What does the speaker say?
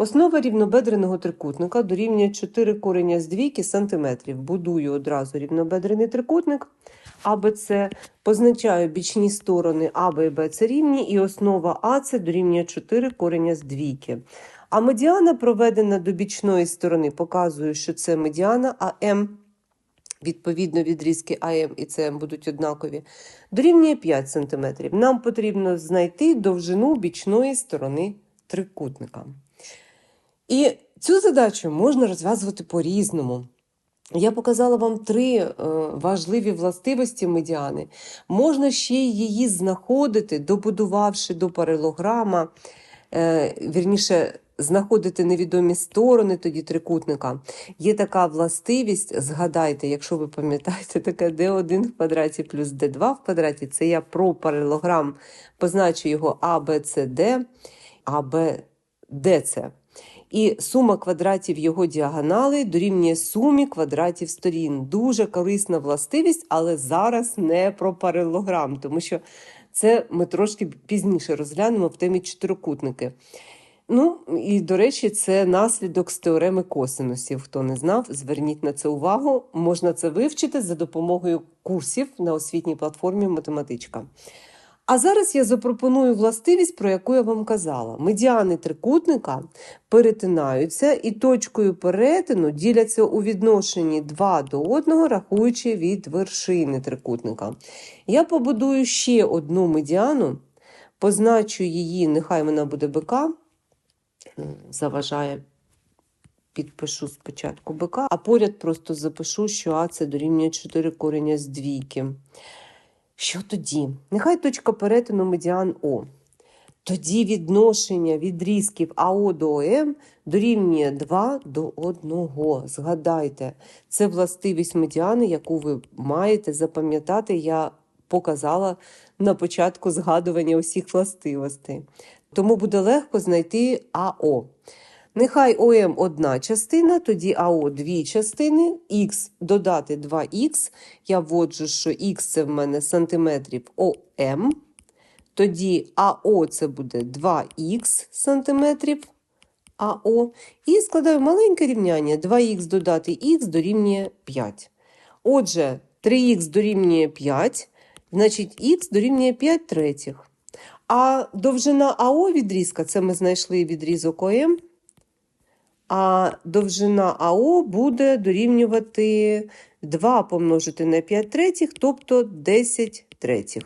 Основа рівнобедреного трикутника дорівнює 4 корення з двійки сантиметрів. Будую одразу рівнобедрений трикутник. АБЦ позначаю бічні сторони АБ і Б це рівні, і основа АЦ дорівнює 4 корення з двійки. А медіана проведена до бічної сторони, показую, що це медіана, а М, відповідно, відрізки АМ і СМ будуть однакові, дорівнює 5 см. Нам потрібно знайти довжину бічної сторони трикутника. І цю задачу можна розв'язувати по-різному. Я показала вам три е, важливі властивості медіани. Можна ще її знаходити, добудувавши до паралограма, е, вірніше, знаходити невідомі сторони тоді трикутника. Є така властивість, згадайте, якщо ви пам'ятаєте, таке d1 в квадраті плюс d2 в квадраті, це я про паралограм позначу його А, Б, С, Д, А, Б, Д, С. І сума квадратів його діагонали дорівнює сумі квадратів сторін. Дуже корисна властивість, але зараз не про паралограм, тому що це ми трошки пізніше розглянемо в темі чотирикутники. Ну, і, до речі, це наслідок з теореми косинусів. Хто не знав, зверніть на це увагу. Можна це вивчити за допомогою курсів на освітній платформі Математичка. А зараз я запропоную властивість, про яку я вам казала. Медіани трикутника перетинаються і точкою перетину діляться у відношенні 2 до 1, рахуючи від вершини трикутника. Я побудую ще одну медіану, позначу її, нехай вона буде БК, заважає. Підпишу спочатку БК, а поряд просто запишу, що А це дорівнює 4 корення з двійки. Що тоді? Нехай точка перетину медіан О. Тоді відношення відрізків АО до ОМ дорівнює 2 до 1. Згадайте, це властивість медіани, яку ви маєте запам'ятати, я показала на початку згадування усіх властивостей. Тому буде легко знайти АО. Нехай ОМ одна частина, тоді АО дві частини, Х додати 2х. Я вводжу, що Х це в мене сантиметрів ОМ. Тоді АО це буде 2х сантиметрів АО. І складаю маленьке рівняння. 2х додати х дорівнює 5. Отже, 3х дорівнює 5, значить х дорівнює 5 третіх. А довжина АО відрізка це ми знайшли відрізок ОМ. А довжина АО буде дорівнювати 2 помножити на 5 третіх, тобто 10 третіх.